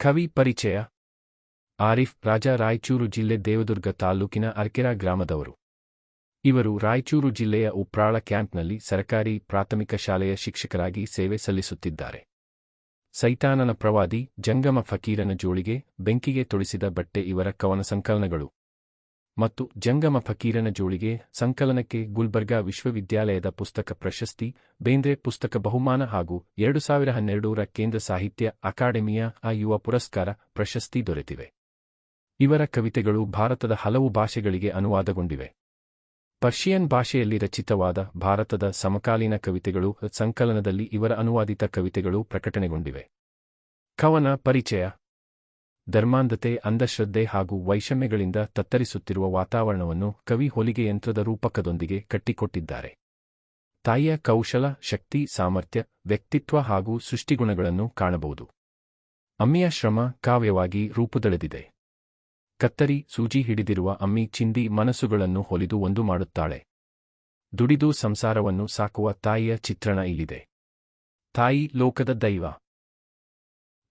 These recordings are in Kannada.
ಕವಿ ಪರಿಚಯ. ಆರಿಫ್ ರಾಜ ರಾಯಚೂರು ಜಿಲ್ಲೆ ದೇವದುರ್ಗ ತಾಲೂಕಿನ ಅರ್ಕೆರಾ ಗ್ರಾಮದವರು. ಇವರು ರಾಯಚೂರು ಜಿಲ್ಲೆಯ ಉಪ್ರಾಳ ಕ್ಯಾಂಪ್ನಲ್ಲಿ ಸರಕಾರಿ ಪ್ರಾಥಮಿಕ ಶಾಲೆಯ ಶಿಕ್ಷಕರಾಗಿ ಸೇವೆ ಸಲ್ಲಿಸುತ್ತಿದ್ದಾರೆ. ಸೈತಾನನ ಪ್ರವಾದಿ ಜಂಗಮ ಫಕೀರನ ಜೋಳಿಗೆ ಬೆಂಕಿಗೆ ತೊಡಿಸಿದ ಬಟ್ಟೆ ಇವರ ಕವನ ಸಂಕಲನಗಳು. ಮತ್ತು ಜಂಗಮ ಫಕೀರನ ಜೋಳಿಗೆ ಸಂಕಲನಕ್ಕೆ ಗುಲ್ಬರ್ಗಾ ವಿಶ್ವವಿದ್ಯಾಲಯದ ಪುಸ್ತಕ ಪ್ರಶಸ್ತಿ, ಬೇಂದ್ರೆ ಪುಸ್ತಕ ಬಹುಮಾನ ಹಾಗೂ ಎರಡು ಸಾವಿರ ಹನ್ನೆರಡರ ಕೇಂದ್ರ ಸಾಹಿತ್ಯ ಅಕಾಡೆಮಿಯ ಆ ಯುವ ಪುರಸ್ಕಾರ ಪ್ರಶಸ್ತಿ ದೊರೆತಿವೆ. ಇವರ ಕವಿತೆಗಳು ಭಾರತದ ಹಲವು ಭಾಷೆಗಳಿಗೆ ಅನುವಾದಗೊಂಡಿವೆ. ಪರ್ಷಿಯನ್ ಭಾಷೆಯಲ್ಲಿ ರಚಿತವಾದ ಭಾರತದ ಸಮಕಾಲೀನ ಕವಿತೆಗಳು, ಸಂಕಲನದಲ್ಲಿ ಇವರ ಅನುವಾದಿತ ಕವಿತೆಗಳು ಪ್ರಕಟಣೆಗೊಂಡಿವೆ. ಕವನ ಪರಿಚಯ ಧರ್ಮಾಂಧತೆ, ಅಂಧಶ್ರದ್ಧೆ ಹಾಗೂ ವೈಷಮ್ಯಗಳಿಂದ ತತ್ತರಿಸುತ್ತಿರುವ ವಾತಾವರಣವನ್ನು ಕವಿ ಹೊಲಿಗೆ ಯಂತ್ರದ ರೂಪಕದೊಂದಿಗೆ ಕಟ್ಟಿಕೊಟ್ಟಿದ್ದಾರೆ. ತಾಯಿಯ ಕೌಶಲ, ಶಕ್ತಿ, ಸಾಮರ್ಥ್ಯ, ವ್ಯಕ್ತಿತ್ವ ಹಾಗೂ ಸೃಷ್ಟಿಗುಣಗಳನ್ನು ಕಾಣಬಹುದು. ಅಮ್ಮಿಯ ಶ್ರಮ ಕಾವ್ಯವಾಗಿ ರೂಪುದಳೆದಿದೆ. ಕತ್ತರಿ, ಸೂಜಿ ಹಿಡಿದಿರುವ ಅಮ್ಮಿ ಚಿಂದಿ ಮನಸ್ಸುಗಳನ್ನು ಹೊಲಿದು ಒಂದು ಮಾಡುತ್ತಾಳೆ. ದುಡಿದು ಸಂಸಾರವನ್ನು ಸಾಕುವ ತಾಯಿಯ ಚಿತ್ರಣ ಇಲ್ಲಿದೆ. ತಾಯಿ ಲೋಕದ ದೈವ.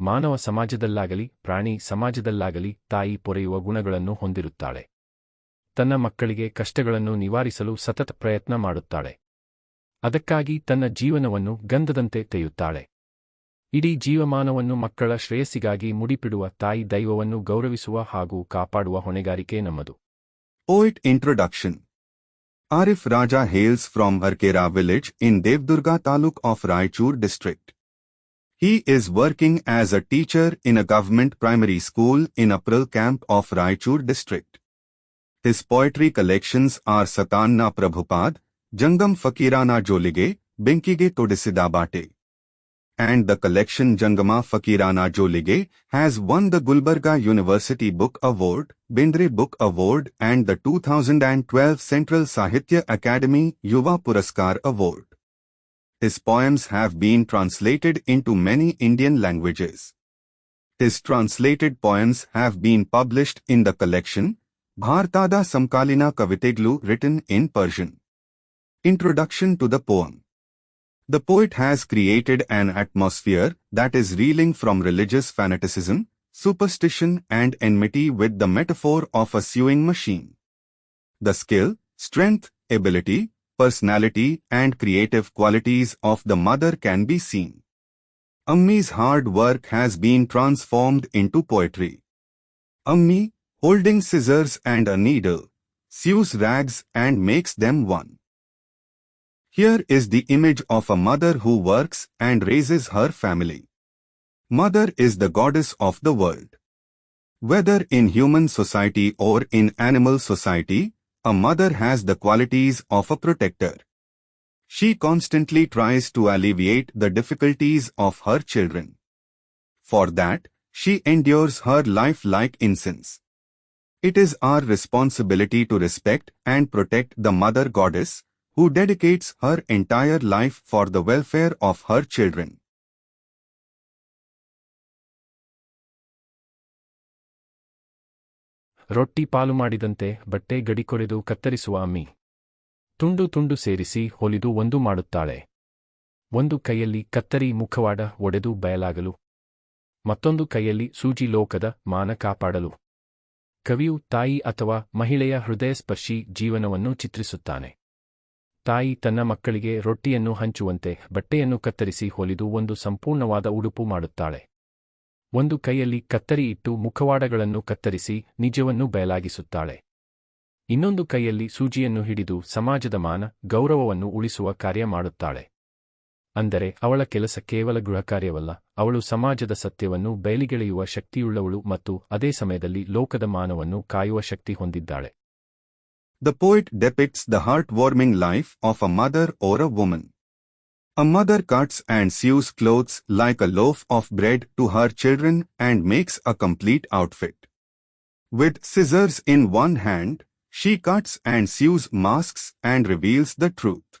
ಮಾನವ ಸಮಾಜದಲ್ಲಾಗಲಿ, ಪ್ರಾಣಿ ಸಮಾಜದಲ್ಲಾಗಲಿ ತಾಯಿ ಪೊರೆಯುವ ಗುಣಗಳನ್ನು ಹೊಂದಿರುತ್ತಾಳೆ. ತನ್ನ ಮಕ್ಕಳಿಗೆ ಕಷ್ಟಗಳನ್ನು ನಿವಾರಿಸಲು ಸತತ ಪ್ರಯತ್ನ ಮಾಡುತ್ತಾಳೆ. ಅದಕ್ಕಾಗಿ ತನ್ನ ಜೀವನವನ್ನು ಗಂಧದಂತೆ ತೆಯುತ್ತಾಳೆ. ಇಡೀ ಜೀವಮಾನವನ್ನು ಮಕ್ಕಳ ಶ್ರೇಯಸ್ಸಿಗಾಗಿ ಮುಡಿಪಿಡುವ ತಾಯಿ ದೈವವನ್ನು ಗೌರವಿಸುವ ಹಾಗೂ ಕಾಪಾಡುವ ಹೊಣೆಗಾರಿಕೆ ನಮ್ಮದು. Poet introduction Arif Raja hails from Harkera village in Devdurga taluk of Raichur district. He is working as a teacher in a government primary school in April camp of Raichur district. His poetry collections are Satanna Prabhupad, Jangam Fakirana Jolige, Benkige Todisidabate. And the collection Jangama Fakirana Jolige has won the Gulbarga University Book Award, Bindre Book Award and the 2012 Central Sahitya Academy Yuva Puraskar Award. His poems have been translated into many Indian languages. His translated poems have been published in the collection Bhartada Samkalina Kaviteglu written in Persian. Introduction to the poem The poet has created an atmosphere that is reeling from religious fanaticism, superstition and enmity with the metaphor of a sewing machine. The skill, strength, ability, personality and creative qualities of the mother can be seen. Ammi's hard work has been transformed into poetry. Ammi, holding scissors and a needle, sews rags and makes them one. Here is the image of a mother who works and raises her family. Mother is the goddess of the world. Whether in human society or in animal society, a mother has the qualities of a protector. She constantly tries to alleviate the difficulties of her children. For that, she endures her life like incense. It is our responsibility to respect and protect the mother goddess, who dedicates her entire life for the welfare of her children. ರೊಟ್ಟಿ ಪಾಲು ಮಾಡಿದಂತೆ ಬಟ್ಟೆ ಗಡಿಕೊರೆದು ಕತ್ತರಿಸುವ ಅಮ್ಮಿ. ತುಂಡು ತುಂಡು ಸೇರಿಸಿ ಹೊಲಿದು ಒಂದು ಮಾಡುತ್ತಾಳೆ. ಒಂದು ಕೈಯಲ್ಲಿ ಕತ್ತರಿ ಮುಖವಾಡ ಒಡೆದು ಬಯಲಾಗಲು. ಮತ್ತೊಂದು ಕೈಯಲ್ಲಿ ಸೂಜಿ ಲೋಕದ ಮಾನ ಕಾಪಾಡಲು. ಕವಿಯು ತಾಯಿ ಅಥವಾ ಮಹಿಳೆಯ ಹೃದಯಸ್ಪರ್ಶಿ ಜೀವನವನ್ನು ಚಿತ್ರಿಸುತ್ತಾನೆ. ತಾಯಿ ತನ್ನ ಮಕ್ಕಳಿಗೆ ರೊಟ್ಟಿಯನ್ನು ಹಂಚುವಂತೆ ಬಟ್ಟೆಯನ್ನು ಕತ್ತರಿಸಿ ಹೊಲಿದು ಒಂದು ಸಂಪೂರ್ಣವಾದ ಉಡುಪು ಮಾಡುತ್ತಾಳೆ. ಒಂದು ಕೈಯಲ್ಲಿ ಕತ್ತರಿ ಇಟ್ಟು ಮುಖವಾಡಗಳನ್ನು ಕತ್ತರಿಸಿ ನಿಜವನ್ನು ಬಯಲಾಗಿಸುತ್ತಾಳೆ. ಇನ್ನೊಂದು ಕೈಯಲ್ಲಿ ಸೂಜಿಯನ್ನು ಹಿಡಿದು ಸಮಾಜದ ಮಾನ, ಗೌರವವನ್ನು ಉಳಿಸುವ ಕಾರ್ಯ ಮಾಡುತ್ತಾಳೆ. ಅಂದರೆ ಅವಳ ಕೆಲಸ ಕೇವಲ ಗೃಹಕಾರ್ಯವಲ್ಲ ಅವಳು ಸಮಾಜದ ಸತ್ಯವನ್ನು ಬಯಲಿಗೆಳೆಯುವ ಶಕ್ತಿಯುಳ್ಳವಳು ಮತ್ತು ಅದೇ ಸಮಯದಲ್ಲಿ ಲೋಕದ ಮಾನವನ್ನು ಕಾಯುವ ಶಕ್ತಿ ಹೊಂದಿದ್ದಾಳೆ. The poet depicts the heartwarming life of a mother or a woman. A mother cuts and sews clothes like a loaf of bread to her children and makes a complete outfit. With scissors in one hand, she cuts and sews masks and reveals the truth.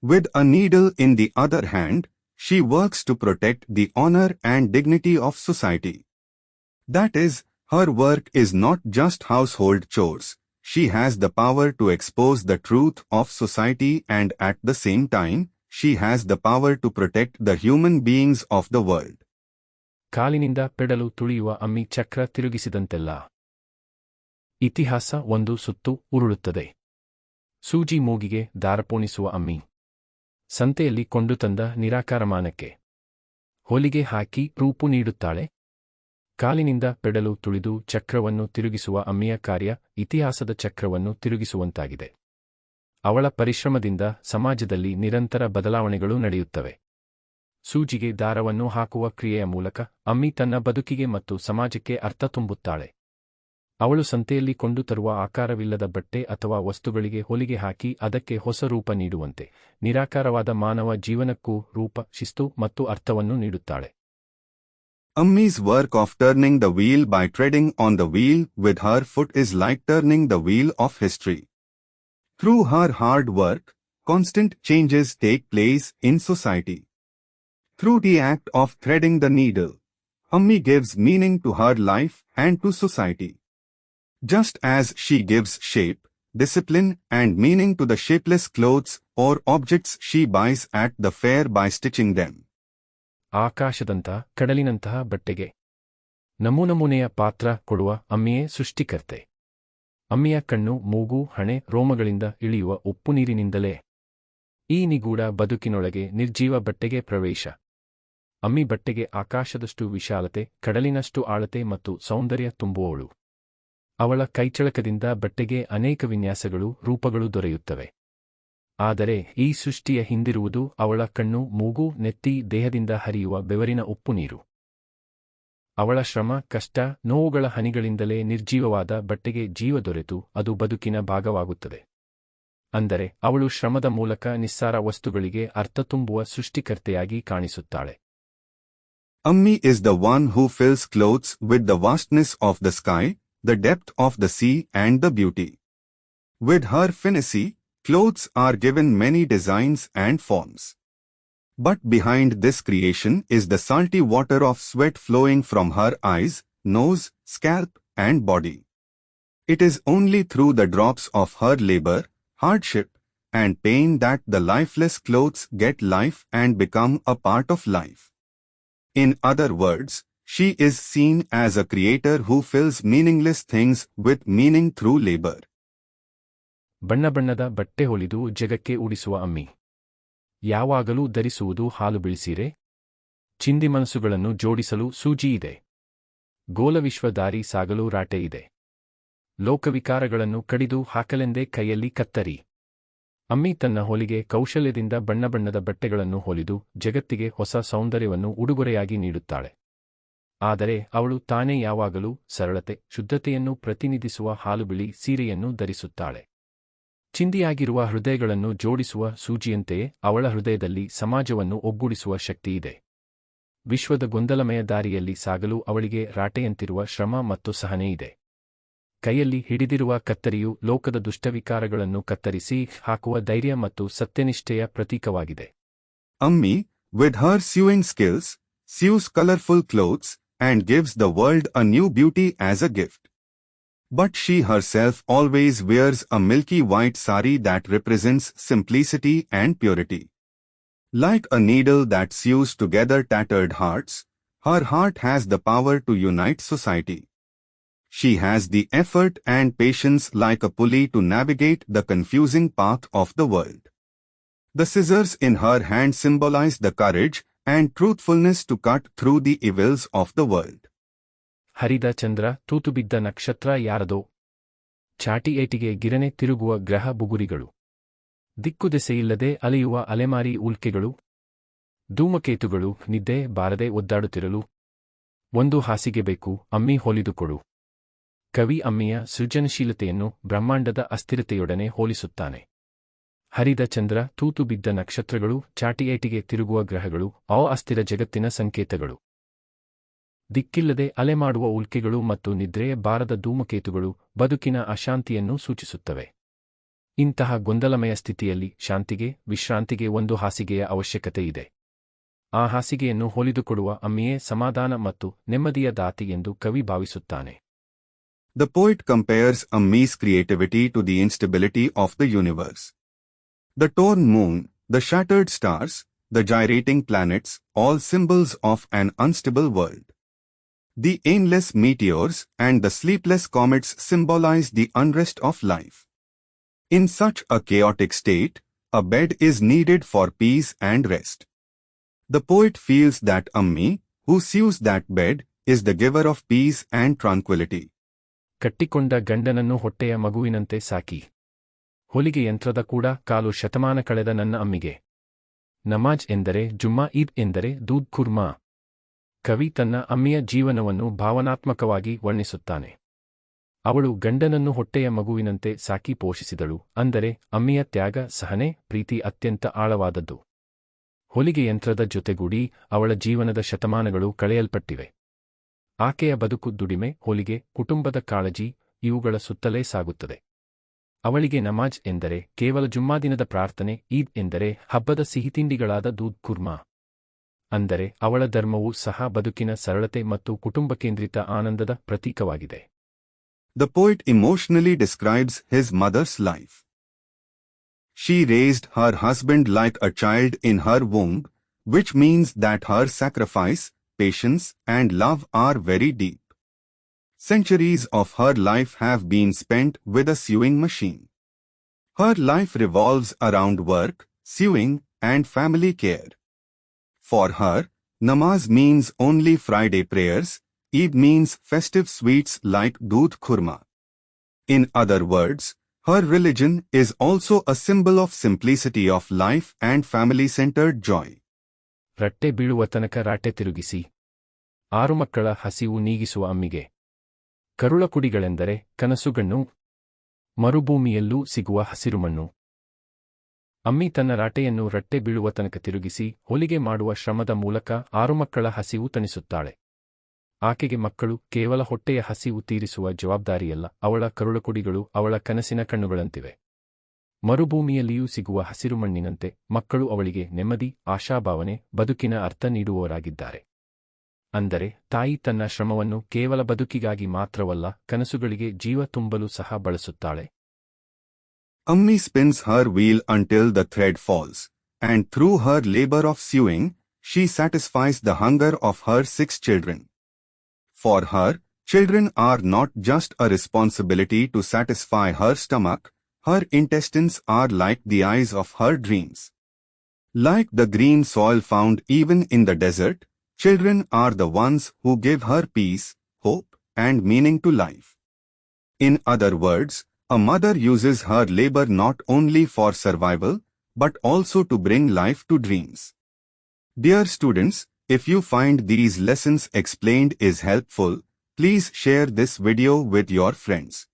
With a needle in the other hand, she works to protect the honor and dignity of society. That is, her work is not just household chores. She has the power to expose the truth of society and at the same time, she has the power to protect the human beings of the world. ಕಾಲಿನಿಂದ ಪೆಡಲು ತುಳಿಯುವ ಅಮ್ಮಿ ಚಕ್ರ ತಿರುಗಿಸಿದಂತೆಲ್ಲ. ಇತಿಹಾಸ ಒಂದು ಸುತ್ತು ಉರುಳುತ್ತದೆ. ಸೂಜಿ ಮೂಗಿಗೆ ದಾರಪೋಣಿಸುವ ಅಮ್ಮಿ. ಸಂತೆಯಲ್ಲಿ ಕೊಂಡು ತಂದ ನಿರಾಕಾರಮಾನಕ್ಕೆ. ಹೊಲಿಗೆ ಹಾಕಿ ರೂಪು ನೀಡುತ್ತಾಳೆ. ಕಾಲಿನಿಂದ ಪೆಡಲು ತುಳಿದು ಚಕ್ರವನ್ನು ತಿರುಗಿಸುವ ಅಮ್ಮಿಯ ಕಾರ್ಯ ಇತಿಹಾಸದ ಚಕ್ರವನ್ನು ತಿರುಗಿಸುವಂತಾಗಿದೆ. ಅವಳ ಪರಿಶ್ರಮದಿಂದ ಸಮಾಜದಲ್ಲಿ ನಿರಂತರ ಬದಲಾವಣೆಗಳು ನಡೆಯುತ್ತವೆ. ಸೂಜಿಗೆ ದಾರವನ್ನು ಹಾಕುವ ಕ್ರಿಯೆಯ ಮೂಲಕ ಅಮ್ಮಿ ತನ್ನ ಬದುಕಿಗೆ ಮತ್ತು ಸಮಾಜಕ್ಕೆ ಅರ್ಥ ತುಂಬುತ್ತಾಳೆ. ಅವಳು ಸಂತೆಯಲ್ಲಿ ಕೊಂಡು ತರುವ ಆಕಾರವಿಲ್ಲದ ಬಟ್ಟೆ ಅಥವಾ ವಸ್ತುಗಳಿಗೆ ಹೊಲಿಗೆ ಹಾಕಿ ಅದಕ್ಕೆ ಹೊಸ ರೂಪ ನೀಡುವಂತೆ, ನಿರಾಕಾರವಾದ ಮಾನವ ಜೀವನಕ್ಕೂ ರೂಪ, ಶಿಸ್ತು ಮತ್ತು ಅರ್ಥವನ್ನು ನೀಡುತ್ತಾಳೆ. Ammi's work of turning the wheel by treading on the wheel with her foot is like turning the wheel of history. Through her hard work, constant changes take place in society. Through the act of threading the needle, Ammi gives meaning to her life and to society. Just as she gives shape, discipline and meaning to the shapeless clothes or objects she buys at the fair by stitching them. ಆಕಾಶದಂತಹ ಕಡಲಿನಂತಹ ಬಟ್ಟೆಗೆ ನಮೂನಮೂನೆಯ ಪಾತ್ರ ಕೊಡುವ ಅಮ್ಮಿಯೇ ಸೃಷ್ಟಿಕರ್ತೆ ಅಮ್ಮಿಯ ಕಣ್ಣು, ಮೂಗು, ಹಣೆ, ರೋಮಗಳಿಂದ ಇಳಿಯುವ ಉಪ್ಪು ನೀರಿನಿಂದಲೇ. ಈ ನಿಗೂಢ ಬದುಕಿನೊಳಗೆ ನಿರ್ಜೀವ ಬಟ್ಟೆಗೆ ಪ್ರವೇಶ. ಅಮ್ಮಿ ಬಟ್ಟೆಗೆ ಆಕಾಶದಷ್ಟು ವಿಶಾಲತೆ, ಕಡಲಿನಷ್ಟು ಆಳತೆ ಮತ್ತು ಸೌಂದರ್ಯ ತುಂಬುವವಳು. ಅವಳ ಕೈಚಳಕದಿಂದ ಬಟ್ಟೆಗೆ ಅನೇಕ ವಿನ್ಯಾಸಗಳು, ರೂಪಗಳು ದೊರೆಯುತ್ತವೆ. ಆದರೆ ಈ ಸೃಷ್ಟಿಯ ಹಿಂದಿರುವುದು ಅವಳ ಕಣ್ಣು, ಮೂಗು, ನೆತ್ತಿ, ದೇಹದಿಂದ ಹರಿಯುವ ಬೆವರಿನ ಉಪ್ಪು ನೀರು. ಅವಳ ಶ್ರಮ, ಕಷ್ಟ, ನೋವುಗಳ ಹನಿಗಳಿಂದಲೇ ನಿರ್ಜೀವವಾದ ಬಟ್ಟೆಗೆ ಜೀವ ದೊರೆತು ಅದು ಬದುಕಿನ ಭಾಗವಾಗುತ್ತದೆ. ಅಂದರೆ, ಅವಳು ಶ್ರಮದ ಮೂಲಕ ನಿಸ್ಸಾರ ವಸ್ತುಗಳಿಗೆ ಅರ್ಥ ತುಂಬುವ ಸೃಷ್ಟಿಕರ್ತೆಯಾಗಿ ಕಾಣಿಸುತ್ತಾಳೆ. Ammi is the one who fills clothes with the vastness of the sky the depth of the sea and the beauty with her finesse clothes are given many designs and forms But behind this creation is the salty water of sweat flowing from her eyes, nose, scalp and body. It is only through the drops of her labor, hardship, and pain that the lifeless clothes get life and become a part of life. In other words, she is seen as a creator who fills meaningless things with meaning through labor. ಬಣ್ಣ ಬಣ್ಣದ ಬಟ್ಟೆ ಹೊಲಿದು ಜಗಕ್ಕೆ ಉಡಿಸುವ ಅಮ್ಮಿ ಯಾವಾಗಲೂ ಧರಿಸುವುದು ಹಾಲು ಬಿಳಿಸಿರೆ? ಚಿಂದಿಮನಸುಗಳನ್ನು ಜೋಡಿಸಲು ಸೂಜಿ ಇದೆ. ಗೋಲವಿಶ್ವ ದಾರಿ ಸಾಗಲು ರಾಟೆ ಇದೆ. ಲೋಕವಿಕಾರಗಳನ್ನು ಕಡಿದು ಹಾಕಲೆಂದೇ ಕೈಯಲ್ಲಿ ಕತ್ತರಿ. ಅಮ್ಮಿ ತನ್ನ ಹೊಲಿಗೆ ಕೌಶಲ್ಯದಿಂದ ಬಣ್ಣ ಬಣ್ಣದ ಬಟ್ಟೆಗಳನ್ನು ಹೊಲಿದು ಜಗತ್ತಿಗೆ ಹೊಸ ಸೌಂದರ್ಯವನ್ನು ಉಡುಗೊರೆಯಾಗಿ ನೀಡುತ್ತಾಳೆ. ಆದರೆ ಅವಳು ತಾನೇ ಯಾವಾಗಲೂ ಸರಳತೆ, ಶುದ್ಧತೆಯನ್ನು ಪ್ರತಿನಿಧಿಸುವ ಹಾಲುಬಿಳಿ ಸೀರೆಯನ್ನು ಧರಿಸುತ್ತಾಳೆ. ಚಿಂದಿಯಾಗಿರುವ ಹೃದಯಗಳನ್ನು ಜೋಡಿಸುವ ಸೂಜಿಯಂತೆಯೇ ಅವಳ ಹೃದಯದಲ್ಲಿ ಸಮಾಜವನ್ನು ಒಗ್ಗೂಡಿಸುವ ಶಕ್ತಿಯಿದೆ. ವಿಶ್ವದ ಗೊಂದಲಮಯ ದಾರಿಯಲ್ಲಿ ಸಾಗಲು ಅವಳಿಗೆ ರಾಟೆಯಂತಿರುವ ಶ್ರಮ ಮತ್ತು ಸಹನೆಯಿದೆ. ಕೈಯಲ್ಲಿ ಹಿಡಿದಿರುವ ಕತ್ತರಿಯು ಲೋಕದ ದುಷ್ಟವಿಕಾರಗಳನ್ನು ಕತ್ತರಿಸಿ ಹಾಕುವ ಧೈರ್ಯ ಮತ್ತು ಸತ್ಯನಿಷ್ಠೆಯ ಪ್ರತೀಕವಾಗಿದೆ. Ammi with her sewing skills sews colourful clothes and gives the world a new beauty as a gift. But she herself always wears a milky white sari that represents simplicity and purity. Like a needle that sews together tattered hearts, her heart has the power to unite society. She has the effort and patience like a pulley to navigate the confusing path of the world. The scissors in her hand symbolize the courage and truthfulness to cut through the evils of the world. ಹರಿದ ಚಂದ್ರ, ತೂತುಬಿದ್ದ ನಕ್ಷತ್ರ ಯಾರದೋ. ಚಾಟಿ ಏಟಿಗೆ ಗಿರನೆ ತಿರುಗುವ ಗ್ರಹ ಬುಗುರಿಗಳು. ದಿಕ್ಕುದೆಸೆಯಿಲ್ಲದೆ ಅಲೆಯುವ ಅಲೆಮಾರಿ ಉಲ್ಕೆಗಳು. ಧೂಮಕೇತುಗಳು, ನಿದ್ದೆ ಬಾರದೆ ಒದ್ದಾಡುತ್ತಿರಲು. ಒಂದು ಹಾಸಿಗೆ ಬೇಕು, ಅಮ್ಮಿ ಹೋಲಿದುಕೊಡು ಕವಿ ಅಮ್ಮಿಯ ಸೃಜನಶೀಲತೆಯನ್ನು ಬ್ರಹ್ಮಾಂಡದ ಅಸ್ಥಿರತೆಯೊಡನೆ ಹೋಲಿಸುತ್ತಾನೆ. ಹರಿದ ಚಂದ್ರ ತೂತು ಬಿದ್ದ ನಕ್ಷತ್ರಗಳು ಚಾಟಿಯೇಟಿಗೆ ತಿರುಗುವ ಗ್ರಹಗಳು, ಅ ಅಸ್ಥಿರ ಜಗತ್ತಿನ ಸಂಕೇತಗಳು. ದಿಕ್ಕಿಲ್ಲದೆ ಅಲೆಮಾಡುವ ಉಲ್ಕೆಗಳು ಮತ್ತು ನಿದ್ರೆಯ ಬಾರದ ಧೂಮಕೇತುಗಳು ಬದುಕಿನ ಅಶಾಂತಿಯನ್ನು ಸೂಚಿಸುತ್ತವೆ. ಇಂತಹ ಗೊಂದಲಮಯ ಸ್ಥಿತಿಯಲ್ಲಿ ಶಾಂತಿಗೆ, ವಿಶ್ರಾಂತಿಗೆ ಒಂದು ಹಾಸಿಗೆಯ ಅವಶ್ಯಕತೆ ಇದೆ. ಆ ಹಾಸಿಗೆಯನ್ನು ಹೊಲಿದುಕೊಡುವ ಅಮ್ಮಿಯೇ ಸಮಾಧಾನ ಮತ್ತು ನೆಮ್ಮದಿಯ ದಾತಿ ಎಂದು ಕವಿ ಭಾವಿಸುತ್ತಾನೆ. The poet compares Ammi's creativity to the instability of the universe the torn moon the shattered stars the gyrating planets all symbols of an unstable world The aimless meteors and the sleepless comets symbolize the unrest of life. In such a chaotic state, a bed is needed for peace and rest. The poet feels that Ammi, who sews that bed, is the giver of peace and tranquility. ಕಟ್ಟಿಕೊಂಡ ಗಂಡನನ್ನು ಹೊಟ್ಟೆಯ ಮಗುವಿನಂತೆ ಸಾಕಿ ಹೊಲಿಗೆ ಯಂತ್ರದ ಕೂಡ ಕಾಲು ಶತಮಾನ ಕಳೆದ ನನ್ನ ಅಮ್ಮಿಗೆ ನಮಾಜ್ ಎಂದರೆ ಜುಮ್ಮಾ ಈದ್ ಎಂದರೆ ದೂದ್ ಖುರ್ಮಾ ಕವಿ ತನ್ನ ಅಮ್ಮಿಯ ಜೀವನವನ್ನು ಭಾವನಾತ್ಮಕವಾಗಿ ವರ್ಣಿಸುತ್ತಾನೆ. ಅವಳು ಗಂಡನನ್ನು ಹೊಟ್ಟೆಯ ಮಗುವಿನಂತೆ ಸಾಕಿ ಪೋಷಿಸಿದಳು, ಅಂದರೆ ಅಮ್ಮಿಯ ತ್ಯಾಗ, ಸಹನೆ, ಪ್ರೀತಿ ಅತ್ಯಂತ ಆಳವಾದದ್ದು. ಹೊಲಿಗೆ ಯಂತ್ರದ ಜೊತೆಗೂಡಿ ಅವಳ ಜೀವನದ ಶತಮಾನಗಳು ಕಳೆಯಲ್ಪಟ್ಟಿವೆ. ಆಕೆಯ ಬದುಕು ದುಡಿಮೆ, ಹೊಲಿಗೆ, ಕುಟುಂಬದ ಕಾಳಜಿ, ಇವುಗಳ ಸುತ್ತಲೇ ಸಾಗುತ್ತದೆ. ಅವಳಿಗೆ ನಮಾಜ್ ಎಂದರೆ ಕೇವಲ ಜುಮ್ಮಾದಿನದ ಪ್ರಾರ್ಥನೆ, ಈದ್ ಎಂದರೆ ಹಬ್ಬದ ಸಿಹಿತಿಂಡಿಗಳಾದ ದೂದ್, ಕುರ್ಮಾ. ಅಂದರೆ ಅವಳ ಧರ್ಮವು ಸಹ ಬದುಕಿನ ಸರಳತೆ ಮತ್ತು ಕುಟುಂಬ ಕೇಂದ್ರಿತ ಆನಂದದ ಪ್ರತೀಕವಾಗಿದೆ The poet emotionally describes his mother's life. She raised her husband like a child in her womb, which means that her sacrifice, patience, and love are very deep. Centuries of her life have been spent with a sewing machine. Her life revolves around work, sewing, and family care. For her, namaz means only Friday prayers, Eid means festive sweets like doodh khurma. In other words, her religion is also a symbol of simplicity of life and family-centered joy. ರಟ್ಟೆ ಬೀಳುವ ತನಕ ರಾಟೆ ತಿರುಗಿಸಿ ಆರು ಮಕ್ಕಳ ಹಸಿವು ನೀಗಿಸುವ ಅಮ್ಮಿಗೆ ಕರುಳಕುಡಿಗಳೆಂದರೆ ಕನಸುಗಣ್ಣು ಮರುಭೂಮಿಯಲ್ಲೂ ಸಿಗುವ ಹಸಿರುಮಣ್ಣು ಅಮ್ಮಿ ತನ್ನ ರಾಟೆಯನ್ನು ರಟ್ಟೆ ಬೀಳುವ ತನಕ ತಿರುಗಿಸಿ ಹೊಲಿಗೆ ಮಾಡುವ ಶ್ರಮದ ಮೂಲಕ ಆರು ಮಕ್ಕಳ ಹಸಿವು ತಣಿಸುತ್ತಾಳೆ. ಆಕೆಗೆ ಮಕ್ಕಳು ಕೇವಲ ಹೊಟ್ಟೆಯ ಹಸಿವು ತೀರಿಸುವ ಜವಾಬ್ದಾರಿಯಲ್ಲ, ಅವಳ ಕರುಳಕುಡಿಗಳು ಅವಳ ಕನಸಿನ ಕಣ್ಣುಗಳಂತಿವೆ. ಮರುಭೂಮಿಯಲ್ಲಿಯೂ ಸಿಗುವ ಹಸಿರು ಮಣ್ಣಿನಂತೆ ಮಕ್ಕಳು ಅವಳಿಗೆ ನೆಮ್ಮದಿ, ಆಶಾಭಾವನೆ, ಬದುಕಿನ ಅರ್ಥ ನೀಡುವವರಾಗಿದ್ದಾರೆ. ಅಂದರೆ ತಾಯಿ ತನ್ನ ಶ್ರಮವನ್ನು ಕೇವಲ ಬದುಕಿಗಾಗಿ ಮಾತ್ರವಲ್ಲ, ಕನಸುಗಳಿಗೆ ಜೀವ ತುಂಬಲು ಸಹ ಬಳಸುತ್ತಾಳೆ. Ammi spins her wheel until the thread falls, and through her labor of sewing, she satisfies the hunger of her six children. For her, children are not just a responsibility to satisfy her stomach, her intestines are like the eyes of her dreams. Like the green soil found even in the desert, children are the ones who give her peace, hope, and meaning to life. In other words, a mother uses her labor not only for survival, but also to bring life to dreams. Dear students, if you find these lessons explained is helpful, please share this video with your friends.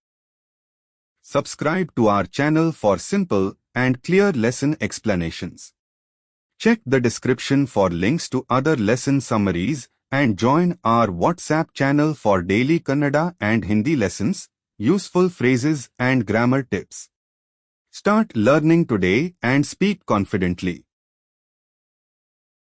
Subscribe to our channel for simple and clear lesson explanations. Check the description for links to other lesson summaries and join our WhatsApp channel for daily Kannada and Hindi lessons, useful phrases and grammar tips. Start learning today and speak confidently.